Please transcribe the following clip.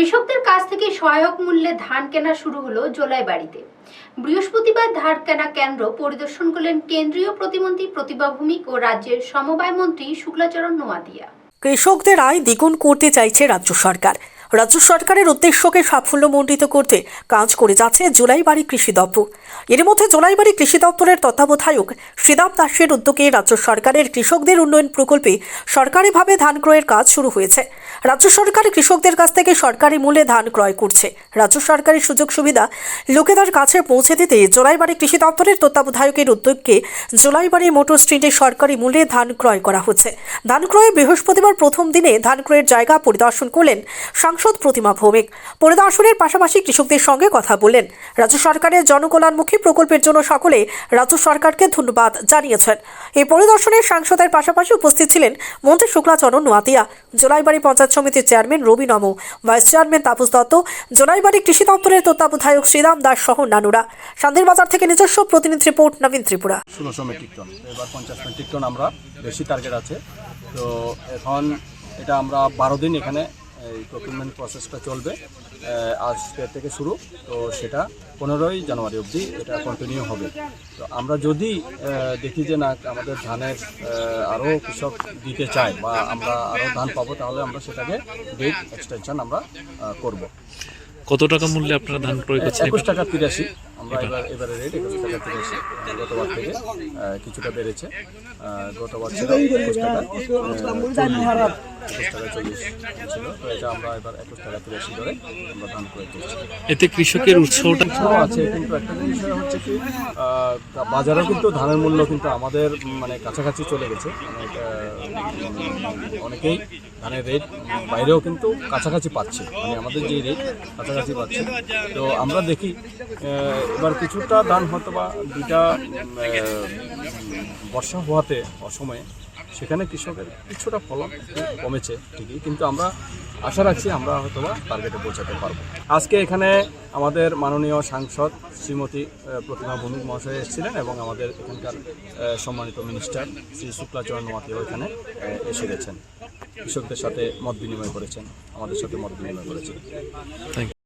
কৃষকদের কাছ থেকে সহায়ক মূল্যে ধান কেনা শুরু হলো জোলাই বাড়িতে। বৃহস্পতিবার ধান কেনা কেন্দ্র পরিদর্শন করলেন কেন্দ্রীয় প্রতিমন্ত্রী প্রতিভা ভৌমিক ও রাজ্যের সমবায় মন্ত্রী শুক্লাচরণ নোয়াদিয়া কৃষকদের আয় দ্বিগুণ করতে চাইছে রাজ্য সরকার। রাজ্য সরকারের উদ্দেশ্যকে সাফল্যমণ্ডিত করতে কাজ করে যাচ্ছে জুলাইবাড়ি কৃষি দপ্তর। এর মধ্যে জুলাইবাড়ি কৃষি দপ্তরের তত্ত্বাবধায়ক শ্রীদাম দাসের উদ্যোগে রাজ্য সরকারের কৃষকদের উন্নয়ন প্রকল্পে সরকারিভাবে ধান ক্রয়ের কাজ শুরু হয়েছে। রাজ্য সরকার কৃষকদের কাছ থেকে সরকারি মূল্যে ধান ক্রয় করছে। রাজ্য সরকারের সুযোগ সুবিধা লোকেদের কাছে পৌঁছে দিতে জোলাইবাড়ি কৃষি দপ্তরের তত্ত্বাবধায়কের উদ্যোগকে জোলাইবাড়ি মোটর স্ট্রিটে সরকারি মূল্যে ধান ক্রয় করা হচ্ছে। ধান ক্রয়ে বৃহস্পতিবার প্রথম দিনে ধান ক্রয়ের জায়গা পরিদর্শন করলেন সাংসদ প্রতিমা ভৌমিক। পরিদর্শনের পাশাপাশি কৃষকদের সঙ্গে কথা বললেন। রাজ্য সরকারের জনকল্যাণমুখী প্রকল্পের জন্য সকলে রাজ্য সরকারকে ধন্যবাদ জানিয়েছেন। এই পরিদর্শনে সাংসদের পাশাপাশি উপস্থিত ছিলেন মন্ত্রী শুক্লাচরণ নোয়াতিয়া, জোলাইবাড়ি পঞ্চায়েত সমিতির chairman Rabi Nom, vice chairman Tapas Dutta Jonaibari কৃষি দপ্তরের তত্ত্বাবধায়ক শ্রীরাম দাস সহ নানুরা। শান্তির বাজার থেকে নিজস্ব প্রতিনিধি রিপোর্ট, নবীন ত্রিপুরা। ষোলোশো মেট্রিক টন। এবার পঞ্চাশ মেট্রিক টন আমরা বেশি টার্গেট আছে। তো এখন এটা আমরা বারো দিন এখানে এই প্রকিউরমেন্ট প্রসেসটা চলবে আজকে থেকে শুরু। তো সেটা পনেরোই জানুয়ারি অবধি এটা কন্টিনিউ হবে। তো আমরা যদি দেখি যে না আমাদের ধানের আরও কৃষক দিতে চায় বা আমরা আরও ধান পাবো তাহলে আমরা সেটাকে ডেট এক্সটেনশন আমরা করব। কত টাকা মূল্যে আপনারা ধান ক্রয় করছেন একুশ টাকা তিরাশি। আমরা এবার এবারে রেট একুশ টাকা তিরাশি। গতবার থেকে কিছুটা বেড়েছে। গতবার ছিল একুশ টাকা। একুশ টাকা চল্লিশ। ছিল তো এটা আমরা এবার একুশ টাকা তিরাশি করে আমরা ধান করছি এতে কৃষকের উৎসাহটা এছাড়াও আছে কিন্তু একটা বিষয় হচ্ছে কি আহ, বাজারেও কিন্তু ধানের মূল্য কিন্তু আমাদের মানে কাছাকাছি চলে গেছে। অনেক, অনেকেই ধানের রেট বাইরেও কিন্তু কাছাকাছি পাচ্ছে। মানে আমাদের যে রেট কাছাকাছি পাচ্ছে। তো আমরা দেখি এবার কিছুটা ধান হয়তো বা দুইটা বর্ষা হওয়াতে অসময়ে সেখানে কৃষকের কিছুটা ফলন কমেছে ঠিকই, কিন্তু আমরা আশা রাখছি আমরা হয়তো টার্গেটে পৌঁছাতে পারব। আজকে এখানে আমাদের মাননীয় সাংসদ শ্রীমতী প্রতিমা ভৌমিক মহাশয় এসেছিলেন এবং আমাদের এখানকার সম্মানিত মিনিস্টার শ্রী শুক্লাচরণ নোয়াতিও এখানে এসে গেছেন। কৃষকদের সাথে মত বিনিময় করেছেন, আমাদের সাথে মত বিনিময় করেছেন। Thank you.